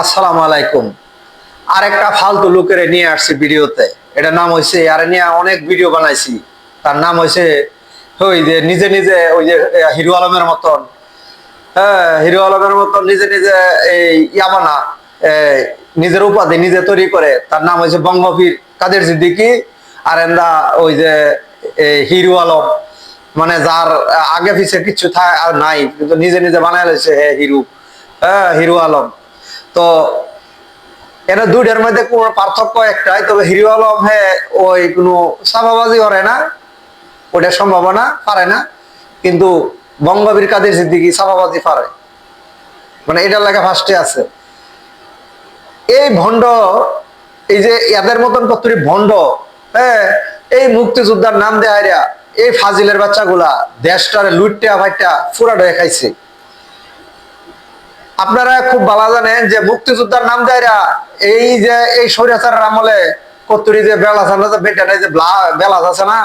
আসসালামু আলাইকুম। আরেকটা ফালতু লোকের নিয়ে আসছি ভিডিওতে। এটা নাম হয়েছে আরে নিয়ে অনেক ভিডিও বানাইছি। তার নাম হয়েছে ওই যে নিজে নিজে ওই যে হিরো আলমের মতন। হ্যাঁ হিরো আলমের মতন নিজে নিজে এই ইয়ামানা নিজের উপাধি নিজে তৈরি করে। তার নাম হয়েছে বঙ্গবীর কাদের সিদ্দিকি। আর এন্দা ওই যে হিরো আলম। মানে যার, আগে পিছে কিছু আর নাই। কিন্তু নিজে নিজে বানায় হ্যাঁ হিরো। হ্যাঁ হিরো আলম। তো এটা দুইটার মধ্যে কোনো পার্থক্য একটাই, তবে হিরো আলম হ্যাঁ ওই কোনো সাবাবাজি করে না। ওটা সম্ভাবনা পারে না। কিন্তু বঙ্গবীর কাদের সিদ্দিকি সাবাবাজি পারে। মানে এটার লেখা ফার্স্টে আছে। এই ভণ্ড, এই যে এদের মতন কতরি ভণ্ড হ্যাঁ এই মুক্তিযোদ্ধার নাম দেয়া এই ফাজিলের বাচ্চাগুলা দেশটারে লুটটা ভাইটা ফুরা ডয়ে খাইছে। আপনারা খুব ভালো জানেন যে মুক্তিযোদ্ধার নাম দেয়রা এই যে এই স্বৈরাচারের আমলে কতুরি যে বেলাস আমরা যে বেটা যে ব্লা- বেলাস আছে না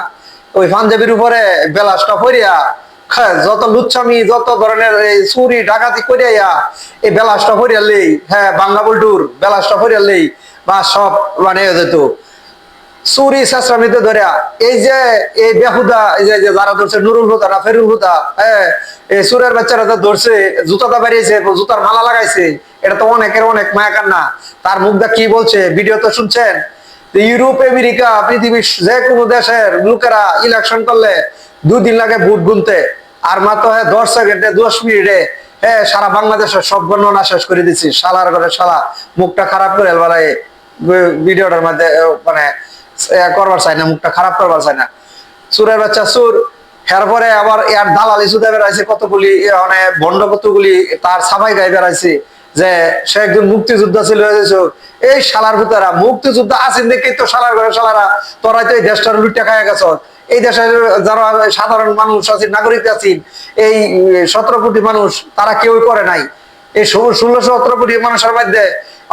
ওই পাঞ্জাবির উপরে বেলাসটা হ্যাঁ, যত লুচ্ছামি যত ধরনের এই চুরি ডাকাতি করিয়া এই বেলাসটা পরিয়ালেই হ্যাঁ বাংলা বল্টুর বেলাসটা পরিয়ালেই বা সব মানে যেত। চুরি শেষরামিতে ধরে এই যে, এই বেহুদা, এই যে যারা ধরছে, নুরুল হুদা না ফেরুল হুদা হ্যাঁ এই সুরের বাচ্চারা যা ধরছে, জুতাটা বাড়িয়েছে, জুতার মালা লাগাইছে, এটা তো অনেকের অনেক মায়া কান্না। তার মুখটা কি বলছে ভিডিও তো শুনছেন? ইউরোপ, আমেরিকা, পৃথিবীর যে কোনো দেশের লোকেরা ইলেকশন করলে দুদিন লাগে ভোট গুনতে। আর মাত্র হ্যাঁ দশ সেকেন্ডে, দশ মিনিটে হ্যাঁ সারা বাংলাদেশের সব গণনা শেষ করে দিচ্ছি সালার ঘরে শালা, মুখটা খারাপ করে বেলায় ভিডিওটার মধ্যে মানে করবার চাই না, মুখটা খারাপ করবার চাই না। সুরের বাচ্চা সুর এরপরে আবার এর দালালি সুদে বেড়াইছে, কতগুলি মানে ভণ্ড কতগুলি তার সাফাই গায়ে বেড়াইছে যে সে একজন মুক্তিযোদ্ধা ছিল, এই শালার ভিতরা, মুক্তিযোদ্ধা আছেন দেখেই তো শালার ঘরে শালারা, তোরাই তো এই দেশটার লুটে খায় গেছ। এই দেশের যারা সাধারণ মানুষ আছেন, নাগরিক আছেন, এই সতেরো কোটি মানুষ, তারা কেউই করে নাই। এই ষোলো সতেরো কোটি মানুষের মধ্যে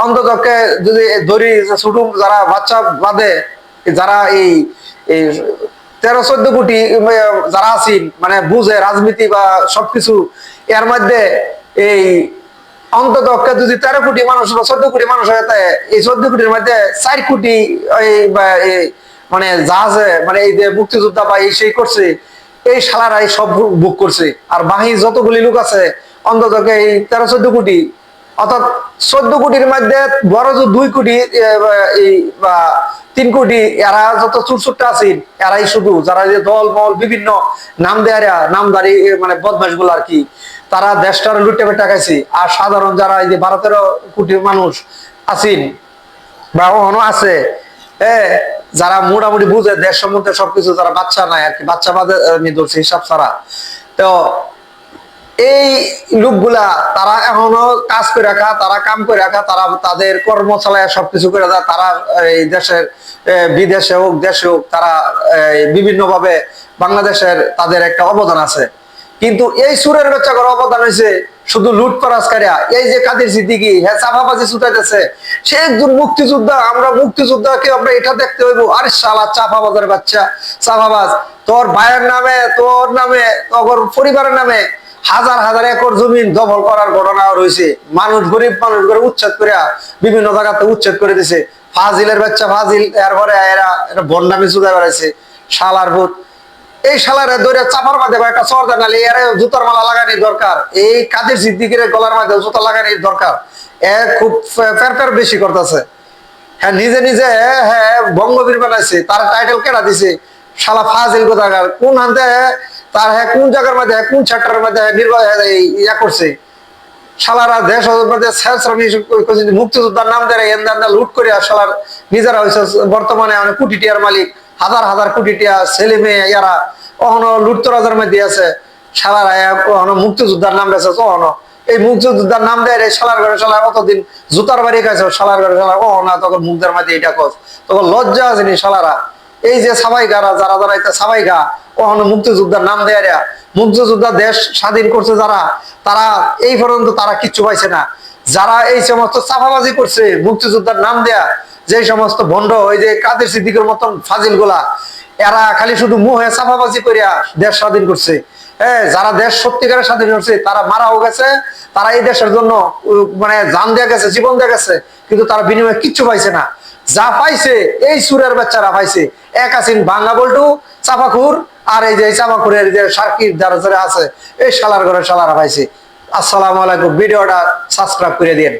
অন্ততকে যদি ধরি ছোট যারা বাচ্চা বাদে যারা এই তেরো, চোদ্দ কোটি যারা আছেন মানে বুঝে, রাজনীতি বা সবকিছু, এর মধ্যে এই অন্তত যদি তেরো কোটি মানুষ বা চোদ্দ কোটি মানুষ হয়ে এই চোদ্দ কোটির মধ্যে চার কোটি মানে জাহাজে মানে এই যে মুক্তিযোদ্ধা বা এই সেই করছে, এই শালারাই সব বুক করছে। আর বাহি যতগুলি লোক আছে, অন্তত এই তেরো, চোদ্দ কোটি, অর্থাৎ চোদ্দ কোটির মধ্যে বড় যে দুই কোটি এই, বা তিন কোটি, এরা যত চুরচুরটা আছেন, এরাই শুধু। যারা যে দল, মল, বিভিন্ন নাম দেয়ারা নামদারি মানে বদমাসগুলো আর কি, তারা দেশটার লুটে পেটে খাইছে। আর সাধারণ যারা এই যে বারো কোটি মানুষ আছেন, বা এখনও আছে হ্যাঁ যারা মোটামুটি বুঝে দেশ সম্বন্ধে সবকিছু, যারা বাচ্চা নাই আর কি, বাচ্চা বাদে আমি ধরছি হিসাব ছাড়া। তো এই লোকগুলা তারা এখনও কাজ করে রাখা, তারা কাম করে রাখা, তারা তাদের কর্ম চালায় সবকিছু করে দেয়। তারা এই দেশের বিদেশে হোক, দেশে হোক, তারা বিভিন্ন ভাবে বাংলাদেশের তাদের একটা অবদান আছে। কিন্তু এই সুরের বাচ্চা করার অবদান হয়েছে শুধু লুট করাসকারিয়া এই যে কাদের সিদ্দিকি হ্যাঁ চাপাবাজি ছুটাইতেছে, সে একজন মুক্তিযোদ্ধা, আমরা মুক্তিযোদ্ধাকে আমরা এটা দেখতে হইব। আরে শালা চাপাবাজের বাচ্চা চাপাবাজ তোর ভাইয়ের নামে, তোর নামে, তোর পরিবারের নামে হাজার হাজার একর জমিন দখল করার ঘটনা রয়েছে। মানুষ, গরিব মানুষ করে উচ্ছেদ করে বিভিন্ন জায়গাতে উচ্ছেদ করে দিছে। ফাজিলের বাচ্চা ফাজিল, এরপরে এরা এটা বন্ডামি বেড়াইছে, শালার ভূত। এই শালারে ধরে চাপার মাঝে বা একটা চর দেনালি এর জুতার মালা লাগানোর দরকার। এই কাজের সিদ্দিকের গলার মাঝে জুতা লাগানোর দরকার। এ খুব ফের ফের বেশি করতেছে। হ্যাঁ নিজে নিজে হ্যাঁ বঙ্গবীর বানাইছে, তার টাইটেল কেনা দিছে? শালা ফাজিল কোথাকার কোন হান্তে তার হ্যাঁ কোন জায়গার মধ্যে কোন চ্যাপ্টারের মধ্যে নির্বাহ ইয়া করছে? দেশ মুক্তিযোদ্ধার নাম দেয় লুট করে শালার নিজেরা হয়েছে বর্তমানে অনেক কোটি টিয়ার মালিক, হাজার হাজার কোটি টিয়া ছেলে মেয়ে ইয়ারা কখনো মধ্যে আছে। মুক্তিযোদ্ধার নাম দিয়েছে কখনো এই মুক্তিযোদ্ধার নাম দেয় রে শালার ঘরে শালার কতদিন জুতার বাড়ি খাইছে, শালার ঘরে শালার ও না তখন মুখদের মধ্যে এটা কস। তখন লজ্জা আসেনি শালারা। এই যে সাবাই গারা যারা যারা এটা সাবাই গা কখনো মুক্তিযোদ্ধার নাম দেয় মুক্তিযোদ্ধা দেশ স্বাধীন করছে যারা, তারা এই পর্যন্ত তারা কিচ্ছু পাইছে না। যারা এই সমস্ত চাপাবাজি করছে, মুক্তিযোদ্ধার নাম দেয়া, যে সমস্ত ভণ্ড, ওই যে কাদের সিদ্দিকের মতন ফাজিলগুলা এরা খালি শুধু মুহে চাপাবাজি করিয়া দেশ স্বাধীন করছে। হ্যাঁ যারা দেশ সত্যিকারের স্বাধীন করছে, তারা মারাও গেছে, তারা এই দেশের জন্য মানে জান দিয়ে গেছে, জীবন দিয়ে গেছে, কিন্তু তারা বিনিময়ে কিচ্ছু পাইছে না। যা পাইছে, এই সুরের বাচ্চারা পাইছে। এক আছেন ভাঙ্গা বল্টু, চাপাখুর আর এই যে চাপাখুরের যে সার্কিট যারা যারা আছে, এই সালার ঘরে শালারা পাইছি। আসসালামু আলাইকুম, ভিডিওটা সাবস্ক্রাইব করে দিন